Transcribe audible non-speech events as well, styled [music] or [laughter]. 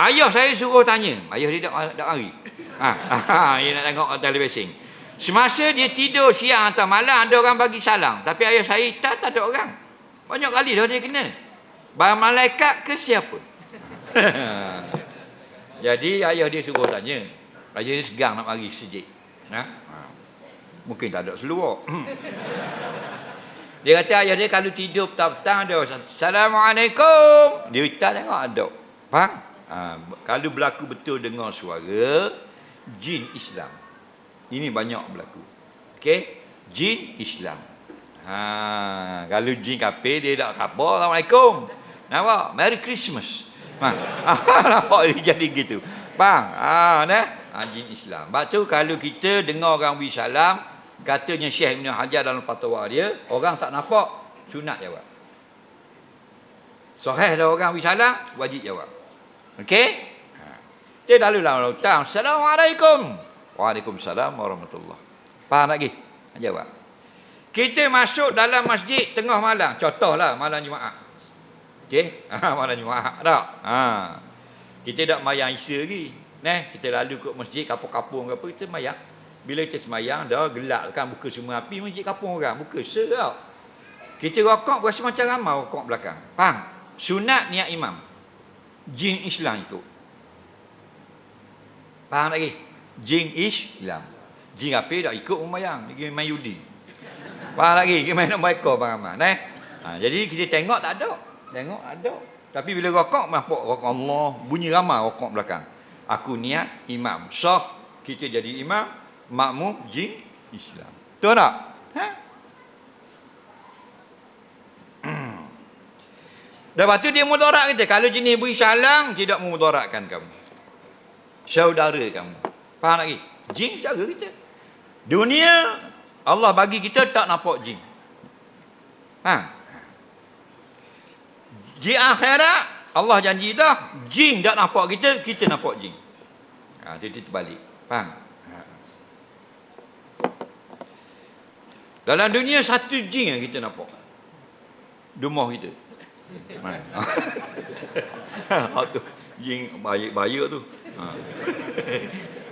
Ayah saya suruh tanya. Ayah dia tak, tak mari. Ha, [laughs] ha, dia nak tengok televisi. Semasa dia tidur siang atau malam ada orang bagi salam. Tapi ayah saya tak, tak ada orang. Banyak kali dah dia kena. Barang malaikat ke siapa? [laughs] Jadi ayah dia suruh tanya. Ayah dia segang nak mari sejik. Ha? Ha. Mungkin tak ada seluar. [clears throat] dia kata ayah dia kalau tidur petang-petang dia Assalamualaikum. Dia tak tengok ada. Faham? Ha, kalau berlaku betul dengar suara jin Islam. Ini banyak berlaku. Okey? Jin Islam. Ha, kalau jin kafir dia tak khabar Assalamualaikum. Nampak? Merry Christmas. Ha. [laughs] Nampak dia jadi gitu. Faham? Ha, nah. Ha, jin Islam. Sebab tu kalau kita dengar orang beri salam, katanya Syekh Ibn Hajar dalam fatwa dia, orang tak nampak, sunat jawab. Sahih dah orang beri salam, wajib jawab. Okey? Dia lalu lalu datang. Assalamualaikum. Waalaikumsalam warahmatullahi. Faham lagi? Jawab. Kita masuk dalam masjid tengah malam. Contohlah malam Jumaat. Okey? Ha, [laughs] malam Jumaat tak? Ha. Kita tak mayang Isya lagi. Neh, kita lalu ke masjid kapung-kapung ke apa kita mayang. Bila kita semayang dah gelap kan buka semua api masjid kapung orang. Buka serau. Kita rokok berasa macam ramai rokok belakang. Faham? Sunat niat imam. Jin Islam itu. Faham lagi? Jin Islam. Jin apa tak ikut memayang. Dia main judi. Faham lagi? Dia main nak ekor bang Neh. Ha, jadi kita tengok tak ada. Tengok ada. Tapi bila rokok nampak rokok Allah bunyi ramai rokok belakang. Aku niat imam. Sah kita jadi imam, makmum jin Islam. Betul tak? Ha? Lepas tu dia mudarat kita. Kalau jenis beri salam, tidak memudaratkan kamu. Saudara kamu. Faham lagi? Jin saudara kita. Dunia, Allah bagi kita tak nampak jin. Ha? Di akhirat, Allah janji dah, jin tak nampak kita, kita nampak jin. Ha, jadi terbalik. Faham? Ha. Dalam dunia, satu jin yang kita nampak. Rumah kita. Ha. [laughs] ha tu jin baik-baik tu. Ha. [laughs]